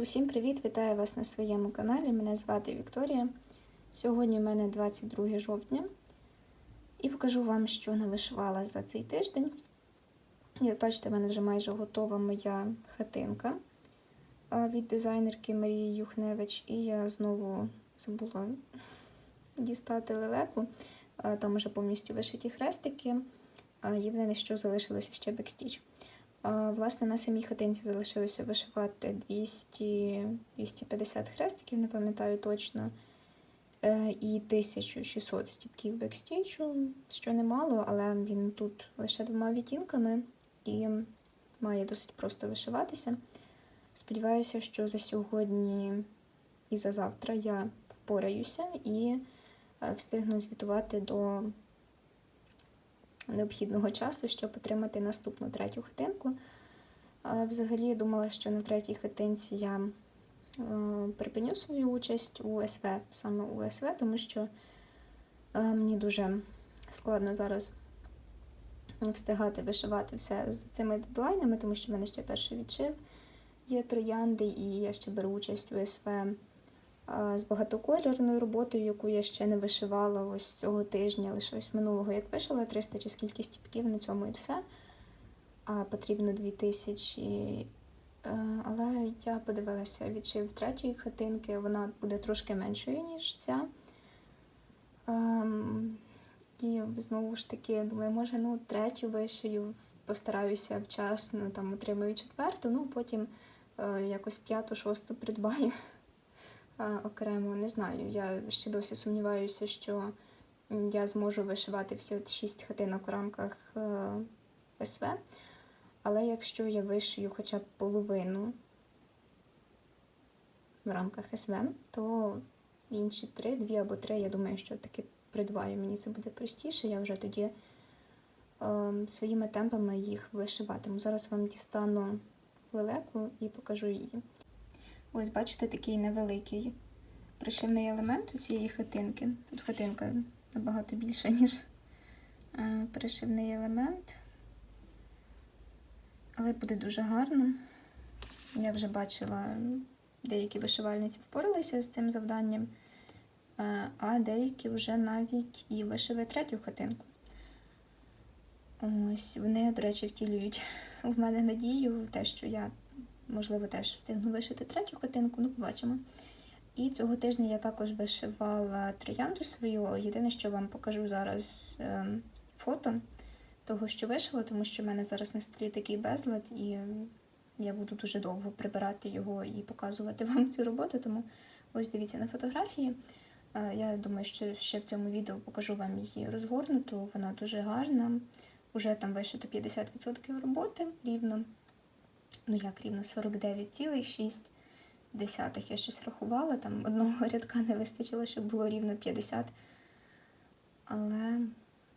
Усім привіт! Вітаю вас на своєму каналі. Мене звати Вікторія. Сьогодні в мене 22 жовтня і покажу вам, що навишивала за цей тиждень. Як бачите, в мене вже майже готова моя хатинка від дизайнерки Марії Юхневич, і я знову забула дістати лелеку. Там вже повністю вишиті хрестики. Єдине, що залишилося ще бекстіч. Власне, на самій хатинці залишилося вишивати 200, 250 хрестиків, не пам'ятаю точно, е, і 1600 стіпків бекстічу, що немало, але він тут лише двома відтінками і має досить просто вишиватися. Сподіваюся, що за сьогодні і за завтра я впораюся і е, встигну звітувати до необхідного часу, щоб отримати наступну третю хатинку. Взагалі, я думала, що на третій хатинці я е, припиню свою участь у СВ, саме у СВ, тому що е, мені дуже складно зараз встигати вишивати все з цими дедлайнами, тому що в мене ще перший відшив є троянди, і я ще беру участь у СВ з багатокольорною роботою, яку я ще не вишивала ось цього тижня, лише ось минулого, як вишила 300 чи скільки стіпків, на цьому і все. А потрібно 2000. Е, але я подивилася відшив третьої хатинки, вона буде трошки меншою, ніж ця. Ем, і знову ж таки, думаю, може, ну, третю вишию, постараюся вчасно, там отримую четверту, ну потім е, якось п'яту, шосту придбаю окремо. Не знаю. Я ще досі сумніваюся, що я зможу вишивати всі от шість хатинок у рамках е, СВ. Але якщо я вишию хоча б половину в рамках СВ, то інші три, дві або три, я думаю, що таки придбаю. Мені це буде простіше, я вже тоді е, своїми темпами їх вишиватиму. Зараз вам дістану лелеку і покажу її. Ось, бачите, такий невеликий пришивний елемент у цієї хатинки. Тут хатинка набагато більша, ніж е, пришивний елемент. Але буде дуже гарно. Я вже бачила, деякі вишивальниці впоралися з цим завданням, е, а деякі вже навіть і вишили третю хатинку. Ось, вони, до речі, втілюють в мене надію, те, що я можливо, теж встигну вишити третю хатинку, ну побачимо. І цього тижня я також вишивала троянду свою. Єдине, що вам покажу зараз ем, фото того, що вишила, тому що в мене зараз на столі такий безлад, і я буду дуже довго прибирати його і показувати вам цю роботу. Тому ось дивіться на фотографії. Е, я думаю, що ще в цьому відео покажу вам її розгорнуту. Вона дуже гарна. Уже там вишито 50% роботи рівно ну як рівно 49,6. Я щось рахувала, там одного рядка не вистачило, щоб було рівно 50. Але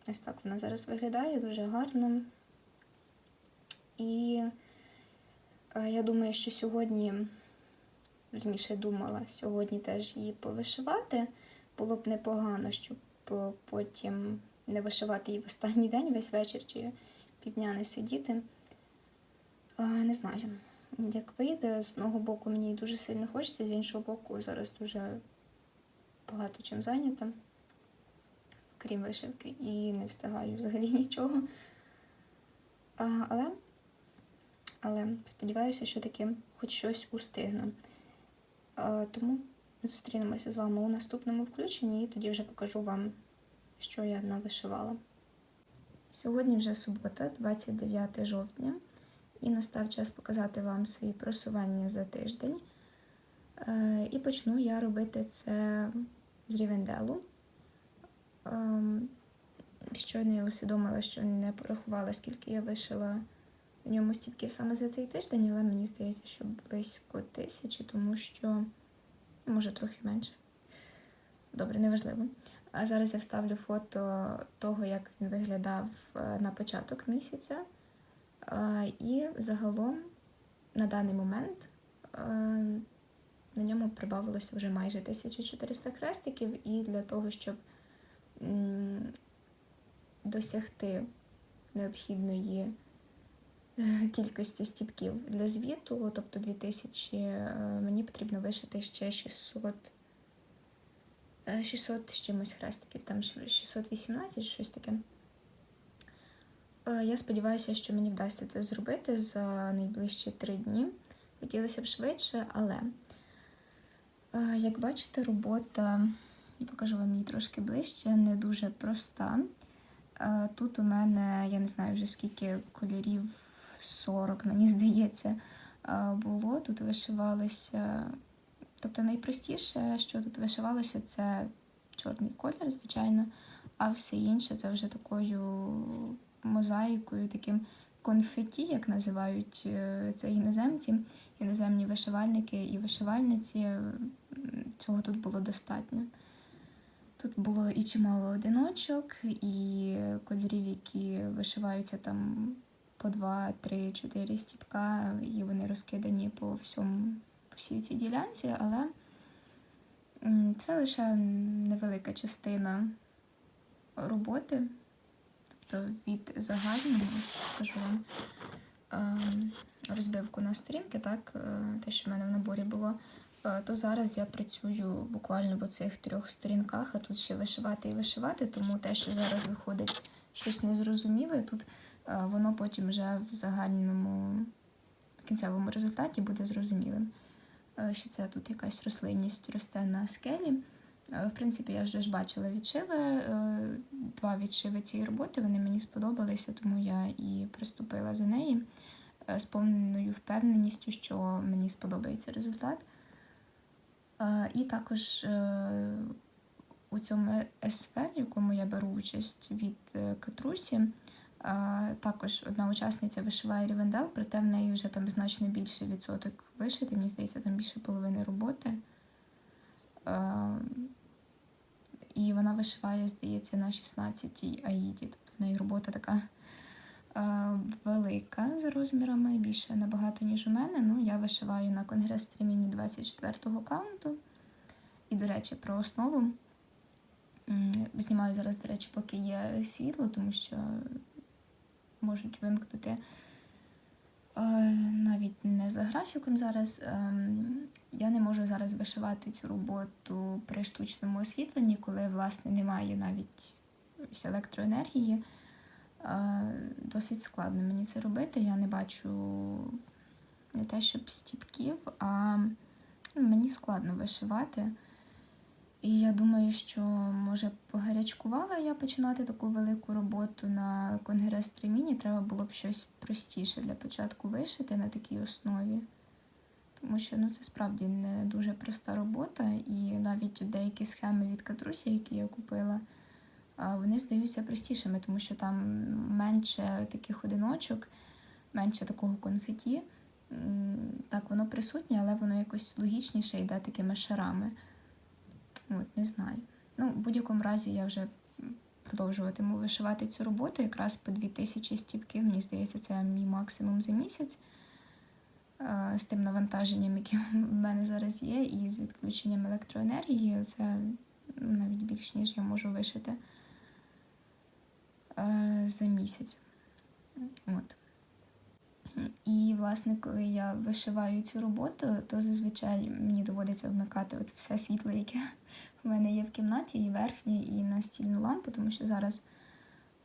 ось так вона зараз виглядає дуже гарно. І е, я думаю, що сьогодні, верніше думала, сьогодні теж її повишивати. Було б непогано, щоб потім не вишивати її в останній день весь вечір чи півдня не сидіти. Не знаю, як вийде. З одного боку, мені дуже сильно хочеться, з іншого боку, зараз дуже багато чим зайнята, крім вишивки, і не встигаю взагалі нічого. Але але сподіваюся, що таки хоч щось устигну. Тому зустрінемося з вами у наступному включенні і тоді вже покажу вам, що я навишивала. Сьогодні вже субота, 29 жовтня і настав час показати вам свої просування за тиждень. Е, і почну я робити це з рівенделу. Ем, щойно я усвідомила, що не порахувала, скільки я вишила на ньому стіпків саме за цей тиждень, але мені здається, що близько тисячі, тому що, може, трохи менше. Добре, неважливо. А зараз я вставлю фото того, як він виглядав е, на початок місяця. І загалом на даний момент на ньому прибавилося вже майже 1400 хрестиків, і для того, щоб досягти необхідної е, кількості стіпків для звіту, тобто 2000, е, мені потрібно вишити ще 600, е, 600 з чимось хрестиків, там 618, щось таке. Е, Я сподіваюся, що мені вдасться це зробити за найближчі три дні. Хотілося б швидше, але, е, як бачите, робота, покажу вам її трошки ближче, не дуже проста. Е, Тут у мене, я не знаю вже скільки кольорів, 40, мені здається, було. Тут вишивалося. Тобто найпростіше, що тут вишивалося, це чорний колір, звичайно, а все інше це вже такою мозаїкою, таким конфеті, як називають е, це іноземці, іноземні вишивальники і вишивальниці. Цього тут було достатньо. Тут було і чимало одиночок, і кольорів, які вишиваються там по два, три, чотири стіпка, і вони розкидані по всьому, по всій цій ділянці, але це лише невелика частина роботи. Тобто від загального, ось покажу вам ем, розбивку на сторінки, так, е, те, що в мене в наборі було, е, то зараз я працюю буквально в оцих трьох сторінках, а тут ще вишивати і вишивати, тому те, що зараз виходить щось незрозуміле, тут е, воно потім вже в загальному кінцевому результаті буде зрозумілим. Що це тут якась рослинність росте на скелі. Е, В принципі, я вже ж бачила відшиви, е, два відшиви цієї роботи, вони мені сподобалися, тому я і приступила за неї е, з повною впевненістю, що мені сподобається результат. І також у цьому СВ, в якому я беру участь від Катрусі, також одна учасниця вишиває рівендел, проте в неї вже там значно більше відсоток вишити. Мені здається, там більше половини роботи. І вона вишиває, здається, на 16-й аїді. Тобто в неї робота така е, велика за розмірами, більше набагато, ніж у мене. Ну, я вишиваю на конгрес стриміні 24-го каунту. І, до речі, про основу. Знімаю зараз, до речі, поки є світло, тому що можуть вимкнути навіть не за графіком зараз. ем, Я не можу зараз вишивати цю роботу при штучному освітленні, коли, власне, немає навіть електроенергії. Е, Досить складно мені це робити. Я не бачу не те, щоб стіпків, а ну, мені складно вишивати. І я думаю, що може погарячкувала я починати таку велику роботу на конгрес Треміні. Треба було б щось простіше для початку вишити на такій основі. Тому що ну, це справді не дуже проста робота, і навіть деякі схеми від Катрусі, які я купила, вони здаються простішими, тому що там менше таких одиночок, менше такого конфеті. Так, воно присутнє, але воно якось логічніше йде такими шарами. От, не знаю. Ну, в будь-якому разі я вже продовжуватиму вишивати цю роботу якраз по 2000 стіпків. Мені здається, це мій максимум за місяць. Е, З тим навантаженням, яке в мене зараз є, і з відключенням електроенергії, це навіть більш ніж я можу вишити е, за місяць. От. І, власне, коли я вишиваю цю роботу, то зазвичай мені доводиться вмикати от все світло, яке в мене є в кімнаті, і верхнє, і настільну лампу, тому що зараз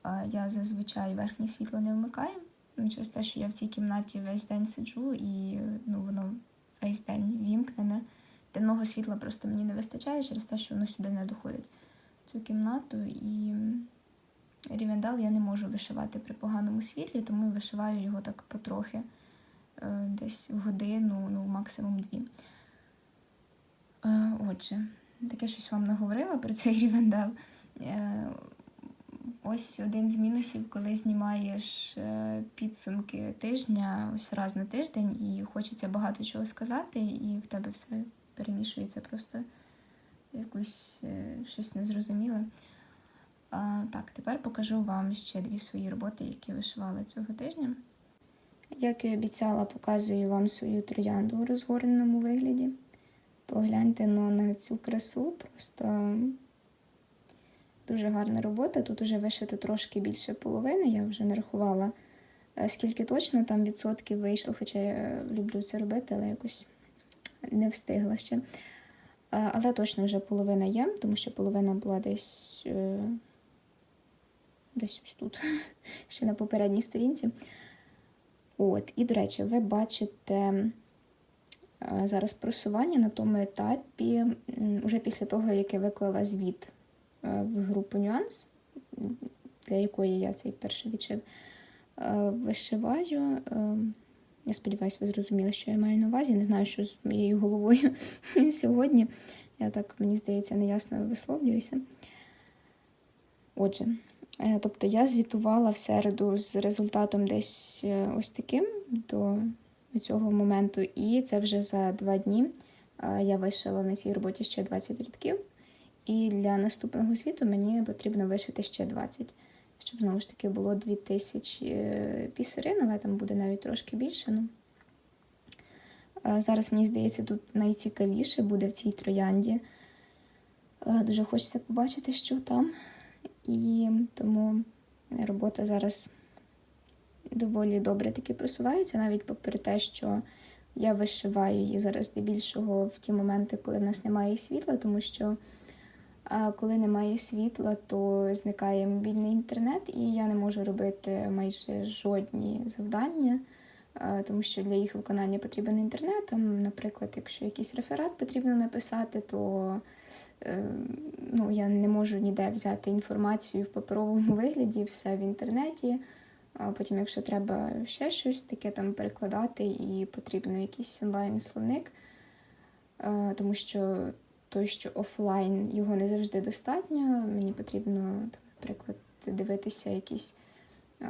е, я зазвичай верхнє світло не вмикаю, ну, через те, що я в цій кімнаті весь день сиджу, і ну, воно весь день вімкнене. Денного світла просто мені не вистачає через те, що воно сюди не доходить в цю кімнату. І рівендал я не можу вишивати при поганому світлі, тому вишиваю його так потрохи, е, десь в годину, ну максимум дві. Е, Отже, таке щось вам наговорила про цей рівендал. Е, Ось один з мінусів, коли знімаєш підсумки тижня, ось раз на тиждень, і хочеться багато чого сказати, і в тебе все перемішується просто якусь щось незрозуміле. А, так, тепер покажу вам ще дві свої роботи, які вишивала цього тижня. Як і обіцяла, показую вам свою троянду у розгорненому вигляді. Погляньте ну, на цю красу, просто дуже гарна робота. Тут вже вишито трошки більше половини, я вже нарахувала Е, Скільки точно там відсотків вийшло, хоча я люблю це робити, але якось не встигла ще. Е, Але точно вже половина є, тому що половина була десь, е, десь ось тут, ще на попередній сторінці. От, і, до речі, ви бачите е, зараз просування на тому етапі, м, уже після того, як я виклала звіт е, в групу нюанс, для якої я цей перший відшив е, вишиваю. Я сподіваюся, ви зрозуміли, що я маю на увазі. Не знаю, що з моєю головою сьогодні. Я так, мені здається, неясно висловлююся. Отже, тобто я звітувала в середу з результатом десь е, ось таким до цього моменту, і це вже за два дні е, я вишила на цій роботі ще 20 рядків. І для наступного звіту мені потрібно вишити ще 20, щоб знову ж таки було 2000 е, пісерин, але там буде навіть трошки більше. Ну. Е, Зараз, мені здається, тут найцікавіше буде в цій троянді. Е, Дуже хочеться побачити, що там. І тому робота зараз доволі добре таки просувається, навіть попри те, що я вишиваю її зараз здебільшого в ті моменти, коли в нас немає світла, тому що коли немає світла, то зникає мобільний інтернет, і я не можу робити майже жодні завдання, тому що для їх виконання потрібен інтернет. Там, наприклад, якщо якийсь реферат потрібно написати, то ну, я не можу ніде взяти інформацію в паперовому вигляді, все в інтернеті. А потім, якщо треба ще щось таке там перекладати, і потрібно якийсь онлайн-словник, е, тому що той, що офлайн, його не завжди достатньо. Мені потрібно, там, наприклад, дивитися якісь е,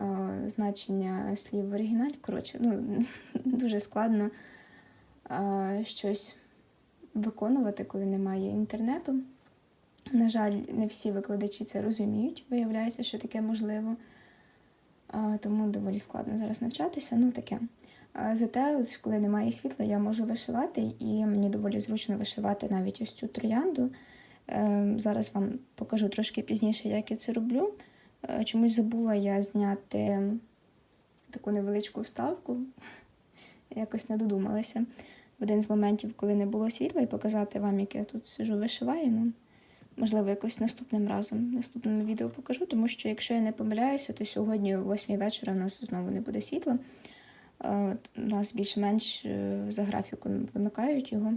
значення слів в оригіналі. Коротше, ну, дуже складно е, щось виконувати, коли немає інтернету. На жаль, не всі викладачі це розуміють, виявляється, що таке можливо. Тому доволі складно зараз навчатися. Ну, таке. Зате, коли немає світла, я можу вишивати, і мені доволі зручно вишивати навіть ось цю троянду. Е, Зараз вам покажу трошки пізніше, як я це роблю. Е, Чомусь забула я зняти таку невеличку вставку. Якось не додумалася в один з моментів, коли не було світла, і показати вам, як я тут сижу вишиваю. Ну, можливо, якось наступним разом, наступному відео покажу, тому що якщо я не помиляюся, то сьогодні о 8 вечора у нас знову не буде світла. У нас більш-менш е, за графіком вимикають його.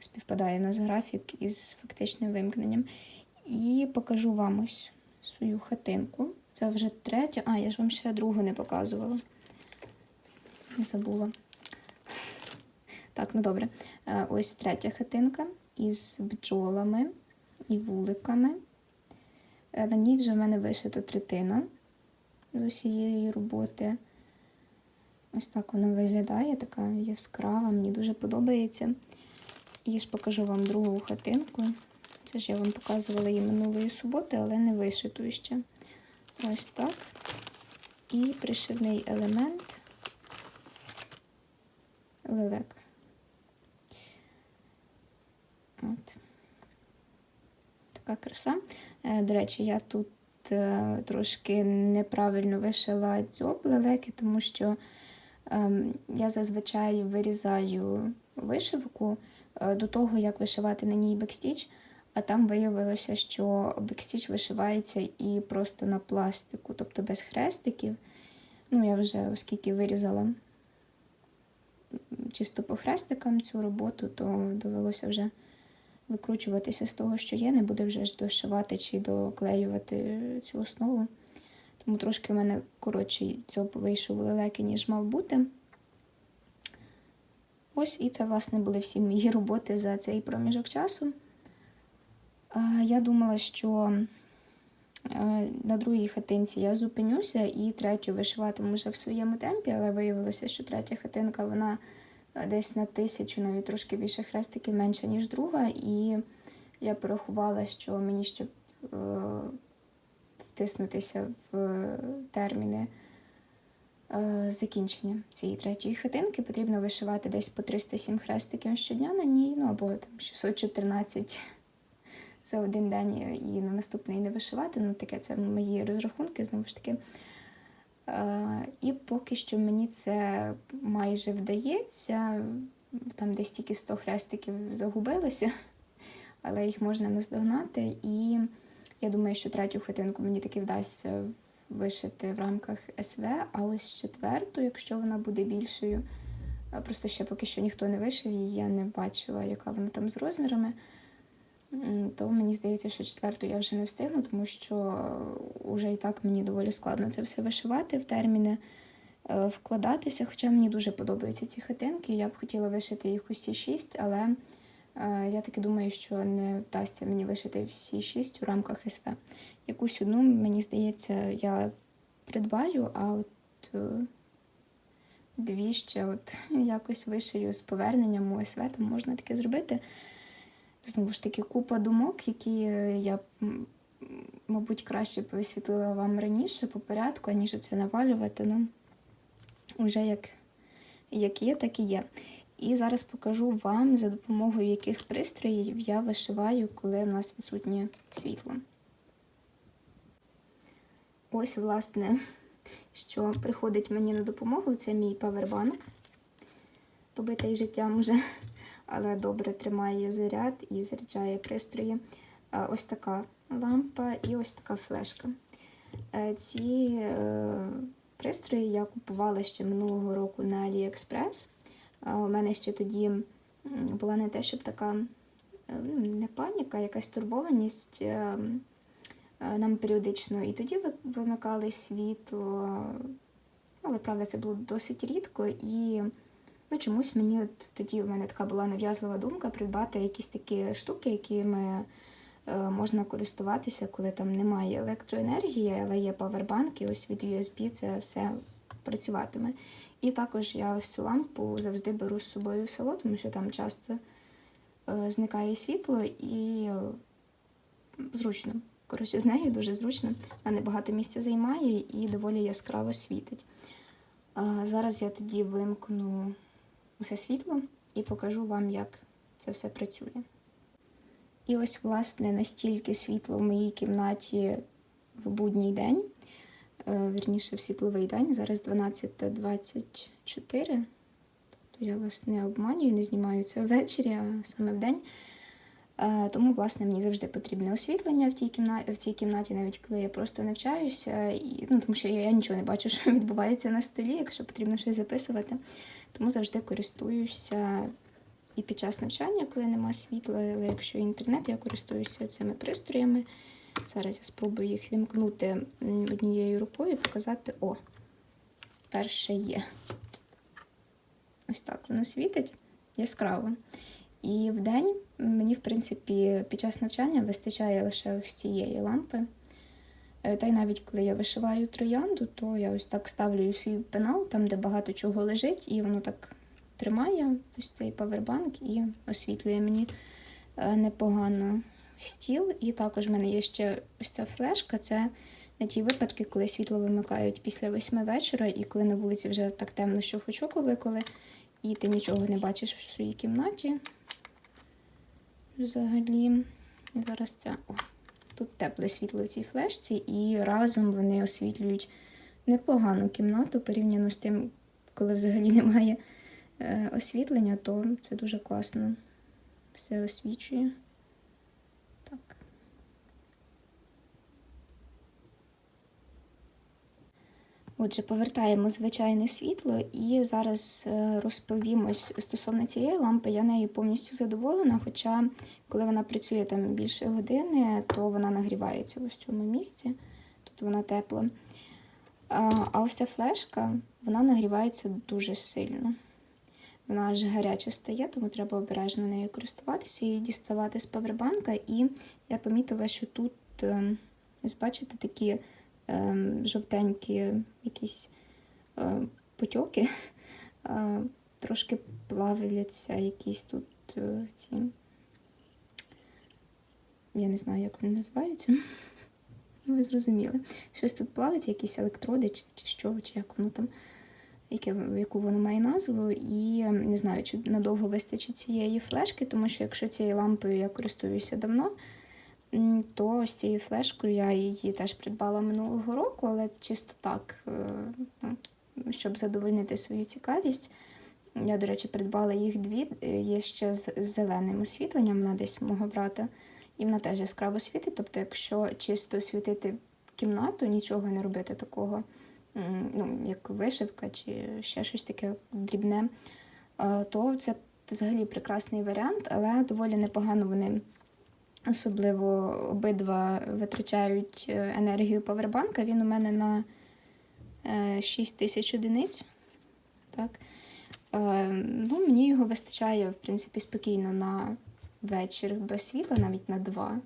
Співпадає у нас графік із фактичним вимкненням. І покажу вам ось свою хатинку. Це вже третя. А, я ж вам ще другу не показувала. Не забула. Так, ну добре. Е, Ось третя хатинка із бджолами і вуликами. Е, На ній вже в мене вишито третина з усієї роботи. Ось так вона виглядає, така яскрава, мені дуже подобається. І ж покажу вам другу хатинку. Це ж я вам показувала її минулої суботи, але не вишиту ще. Ось так. І пришивний елемент лелек. От. Така краса. Е, До речі, я тут е, трошки неправильно вишила дзьоб лелеки, тому що ем, я зазвичай вирізаю вишивку е, до того, як вишивати на ній бекстіч, а там виявилося, що бекстіч вишивається і просто на пластику, тобто без хрестиків. Ну, я вже, оскільки вирізала чисто по хрестикам цю роботу, то довелося вже викручуватися з того, що є, не буде вже ж дошивати чи доклеювати цю основу. Тому трошки в мене коротший дзьоб вийшов лелеки, ніж мав бути. Ось, і це, власне, були всі мої роботи за цей проміжок часу. Я думала, що е, на другій хатинці я зупинюся і третю вишиватиму вже в своєму темпі, але виявилося, що третя хатинка вона десь на тисячу, навіть трошки більше хрестиків менше, ніж друга. І я порахувала, що мені щоб е, втиснутися в терміни е, закінчення цієї третьої хатинки, потрібно вишивати десь по 307 хрестиків щодня на ній, ну або там 614 за один день і на наступний не вишивати. Ну, таке це мої розрахунки, знову ж таки. Е, І поки що мені це майже вдається. Там десь тільки 100 хрестиків загубилося, але їх можна наздогнати. І я думаю, що третю хатинку мені таки вдасться вишити в рамках СВ, а ось четверту, якщо вона буде більшою. Просто ще поки що ніхто не вишив її, я не бачила, яка вона там з розмірами. То мені здається, що четверту я вже не встигну, тому що вже і так мені доволі складно це все вишивати в терміни, е, вкладатися. Хоча мені дуже подобаються ці хатинки. Я б хотіла вишити їх усі шість, але е, я таки думаю, що не вдасться мені вишити всі шість у рамках СВ. Якусь одну, мені здається, я придбаю, а от е, дві ще от якось вишию з поверненням у СВ, там можна таке зробити. Знову ж таки, купа думок, які е, я, мабуть, краще висвітлила вам раніше по порядку, аніж це навалювати. Ну, вже як, як є, так і є. І зараз покажу вам, за допомогою яких пристроїв я вишиваю, коли у нас відсутнє світло. Ось, власне, що приходить мені на допомогу, це мій павербанк, побитий життям уже, але добре тримає заряд і заряджає пристрої. Е, Ось така лампа і ось така флешка. Е, Ці е, пристрої я купувала ще минулого року на AliExpress. У мене ще тоді була не те, щоб така ну, не паніка, якась турбованість. Нам періодично і тоді вимикали світло, але правда це було досить рідко. І ну, чомусь мені от тоді в мене така була нав'язлива думка придбати якісь такі штуки, якими е, можна користуватися, коли там немає електроенергії, але є павербанк, і ось від USB це все працюватиме. І також я ось цю лампу завжди беру з собою в село, тому що там часто е, зникає світло і е, зручно. Коротше, з нею дуже зручно. Вона небагато місця займає і доволі яскраво світить. Зараз я тоді вимкну усе світло і покажу вам, як це все працює. І ось, власне, настільки світло в моїй кімнаті в будній день, е, вірніше в світловий день, зараз 12.24. Тобто я вас не обманюю, не знімаю це ввечері, а саме в день. Е, Тому, власне, мені завжди потрібне освітлення в, тій кімнаті, в цій кімнаті, навіть коли я просто навчаюся, і, ну, тому що я, я нічого не бачу, що відбувається на столі, якщо потрібно щось записувати. Тому завжди користуюся і під час навчання, коли нема світла, але якщо інтернет, я користуюся цими пристроями. Зараз я спробую їх вімкнути однією рукою і показати: о, перше є. Ось так воно світить яскраво. І в день мені, в принципі, під час навчання вистачає лише ось цієї лампи. Е, Та й навіть коли я вишиваю троянду, то я ось так ставлю свій пенал, там, де багато чого лежить, і воно так тримає ось цей павербанк і освітлює мені е, непогано стіл. І також в мене є ще ось ця флешка. Це на ті випадки, коли світло вимикають після восьми вечора, і коли на вулиці вже так темно, що хоч око виколи, і ти нічого не бачиш в своїй кімнаті. Взагалі, зараз це. О, тут тепле світло в цій флешці, і разом вони освітлюють непогану кімнату порівняно з тим, коли взагалі немає е, освітлення, то це дуже класно. Все освічує. Так. Отже, повертаємо звичайне світло і зараз е, розповім стосовно цієї лампи. Я нею повністю задоволена, хоча коли вона працює там більше години, то вона нагрівається в цьому місці. Тут вона тепла. А, ось ця флешка, вона нагрівається дуже сильно. Вона аж гаряча стає, тому треба обережно нею користуватися і діставати з павербанка. І я помітила, що тут, е, ось бачите, такі жовтенькі якісь е, потьоки, е, трошки плавляться якісь тут е, ці. Я не знаю, як вони називаються. Ну, Ви зрозуміли. Щось тут плавиться, якісь електроди, чи, чи що, чи як воно там, яке, яку воно має назву. І е, не знаю, чи надовго вистачить цієї флешки, тому що якщо цією лампою я користуюся давно, То ось цією флешкою я її теж придбала минулого року, але чисто так, е, ну, щоб задовольнити свою цікавість. Я, до речі, придбала їх дві. Е, Є ще з зеленим освітленням, вона десь мого брата, і вона теж яскраво світить. Тобто, якщо чисто світити кімнату, нічого не робити такого, ну, як вишивка чи ще щось таке дрібне, е, то це взагалі прекрасний варіант, але доволі непогано вони. Особливо обидва витрачають е, енергію павербанка. Він у мене на е, 6 тисяч одиниць. Так. Е, Ну, мені його вистачає, в принципі, спокійно на вечір без світла, навіть на два.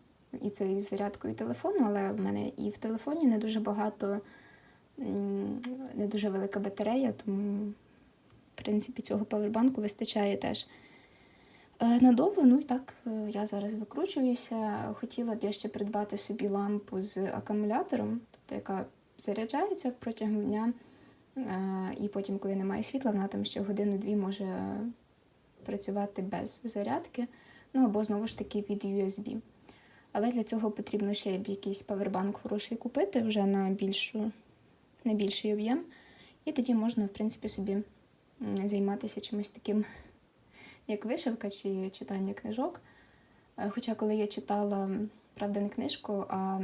І це із зарядкою телефону, але в мене і в телефоні не дуже багато, не дуже велика батарея, тому, в принципі, цього павербанку вистачає теж. Е, Надовго, ну і так, е, я зараз викручуюся. Хотіла б я ще придбати собі лампу з акумулятором, тобто яка заряджається протягом дня. Е, І потім, коли немає світла, вона там ще годину-дві може працювати без зарядки. Ну або знову ж таки від USB. Але для цього потрібно ще б якийсь павербанк хороший купити вже на більшу, на більший об'єм. І тоді можна, в принципі, собі займатися чимось таким, як вишивка чи читання книжок. Е, Хоча, коли я читала, правда, не книжку, а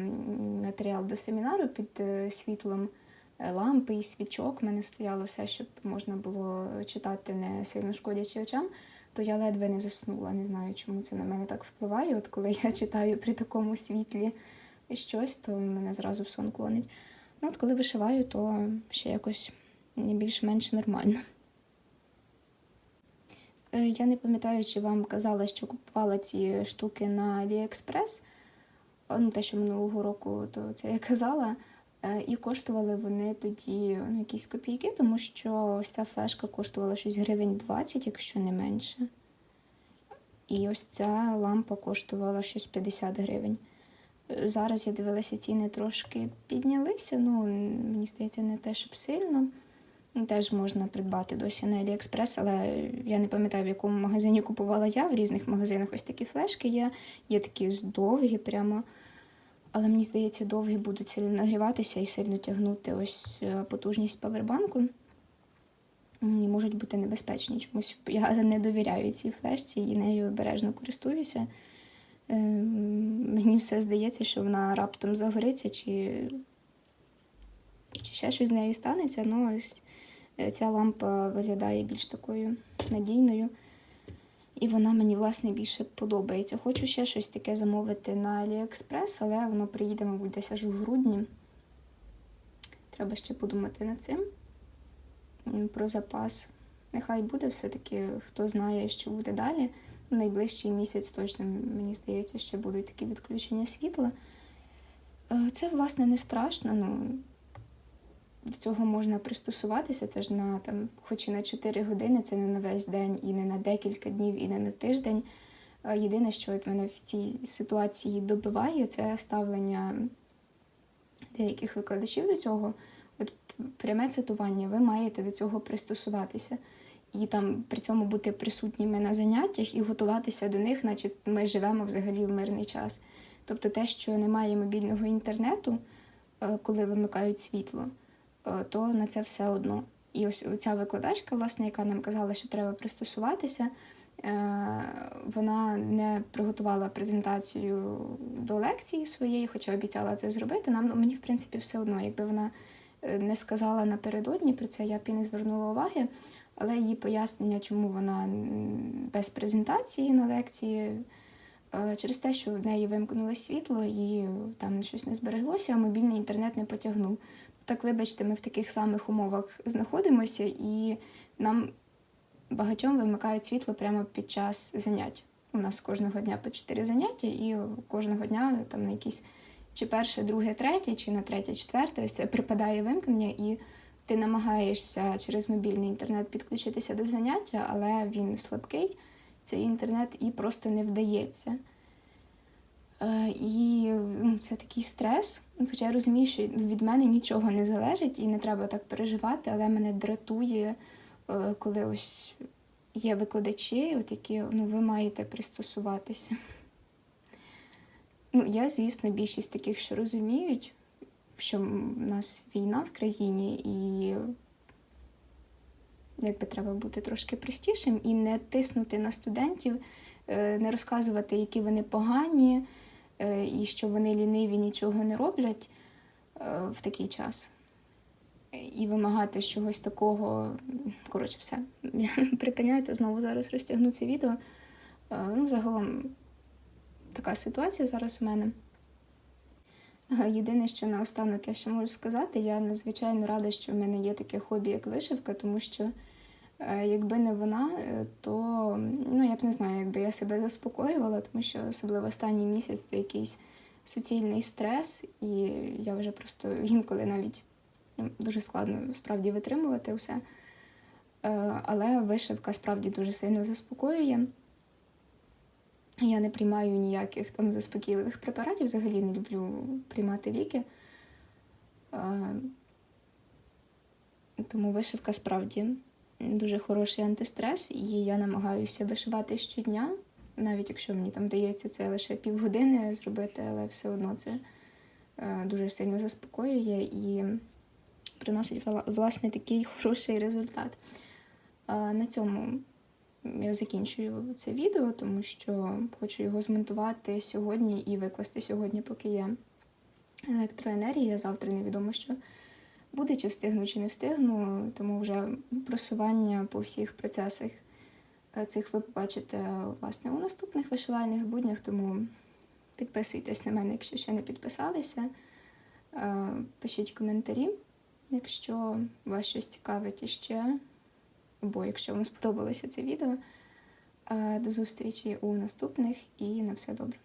матеріал до семінару під е, світлом е, лампи і свічок, в мене стояло все, щоб можна було читати не сильно шкодячи очам, то я ледве не заснула. Не знаю, чому це на мене так впливає. От коли я читаю при такому світлі щось, то мене зразу в сон клонить. Ну, от коли вишиваю, то ще якось більш-менш нормально. Е, Я не пам'ятаю, чи вам казала, що купувала ці штуки на AliExpress. Ну, те, що минулого року, то це я казала. Е, І коштували вони тоді ну, якісь копійки, тому що ось ця флешка коштувала щось гривень 20, якщо не менше. І ось ця лампа коштувала щось 50 гривень. Е, Зараз я дивилася, ціни трошки піднялися. Ну, мені здається, не те, щоб сильно. Теж можна придбати досі на AliExpress, але я не пам'ятаю, в якому магазині купувала я. В різних магазинах ось такі флешки є. Є такі довгі прямо. Але мені здається, довгі будуть сильно нагріватися і сильно тягнути ось е, потужність павербанку. І можуть бути небезпечні. Чомусь я не довіряю цій флешці і нею обережно користуюся. Е, Мені все здається, що вона раптом загориться, чи, чи ще щось з нею станеться. Ну, ось ця лампа виглядає більш такою надійною. І вона мені, власне, більше подобається. Хочу ще щось таке замовити на AliExpress, але воно приїде, мабуть, десь аж у грудні. Треба ще подумати над цим. Про запас. Нехай буде все-таки, хто знає, що буде далі. Найближчий місяць точно, мені здається, ще будуть такі відключення світла. Е, Це, власне, не страшно. Ну, до цього можна пристосуватися. Це ж на там, хоч і на 4 години, це не на весь день, і не на декілька днів, і не на тиждень. Е, Єдине, що от мене в цій ситуації добиває, це ставлення деяких викладачів до цього. От пряме цитування, ви маєте до цього пристосуватися. І там при цьому бути присутніми на заняттях і готуватися до них, наче ми живемо взагалі в мирний час. Тобто те, що немає мобільного інтернету, е, коли вимикають світло, то на це все одно. І ось ця викладачка, власне, яка нам казала, що треба пристосуватися, е, вона не приготувала презентацію до лекції своєї, хоча обіцяла це зробити. Нам ну, мені, в принципі, все одно, якби вона е, не сказала напередодні про це, я б і не звернула уваги. Але її пояснення, чому вона без презентації на лекції, е, через те, що в неї вимкнуло світло і там щось не збереглося, а мобільний інтернет не потягнув. Так, вибачте, ми в таких самих умовах знаходимося, і нам багатьом вимикають світло прямо під час занять. У нас кожного дня по 4 заняття, і кожного дня там на якісь чи перше, друге, третє, чи на третє, четверте, ось це припадає вимкнення, і ти намагаєшся через мобільний інтернет підключитися до заняття, але він слабкий, цей інтернет, і просто не вдається. Е, І ну, це такий стрес. Хоча я розумію, що від мене нічого не залежить і не треба так переживати, але мене дратує, е, коли ось є викладачі, от які ну, ви маєте пристосуватися. Ну, я, звісно, більшість таких, що розуміють, що в нас війна в країні, і якби треба бути трошки простішим і не тиснути на студентів, е, не розказувати, які вони погані, і що вони ліниві, нічого не роблять е, в такий час. І вимагати чогось такого. Коротше, все. Я припиняю, то знову зараз розтягну це відео. Е, Ну, загалом така ситуація зараз у мене. Е, Єдине, що наостанок я ще можу сказати, я надзвичайно рада, що в мене є таке хобі, як вишивка, тому що е, якби не вона, е, то ну, я б не знаю, якби я себе заспокоювала, тому що особливо останній місяць це якийсь суцільний стрес, і я вже просто інколи навіть дуже складно справді витримувати все. Е, Але вишивка справді дуже сильно заспокоює. Я не приймаю ніяких там заспокійливих препаратів, взагалі не люблю приймати ліки. Е, Тому вишивка справді дуже хороший антистрес, і я намагаюся вишивати щодня, навіть якщо мені там дається це лише півгодини зробити, але все одно це е, дуже сильно заспокоює і приносить власне такий хороший результат. Е, На цьому я закінчую це відео, тому що хочу його змонтувати сьогодні і викласти сьогодні, поки є електроенергія. Завтра невідомо, що буде, чи встигну, чи не встигну. Тому вже просування по всіх процесах е, цих ви побачите власне у наступних вишивальних буднях. Тому підписуйтесь на мене, якщо ще не підписалися. Е, Пишіть коментарі, якщо вас щось цікавить іще або якщо вам сподобалося це відео. Е, До зустрічі у наступних і на все добре.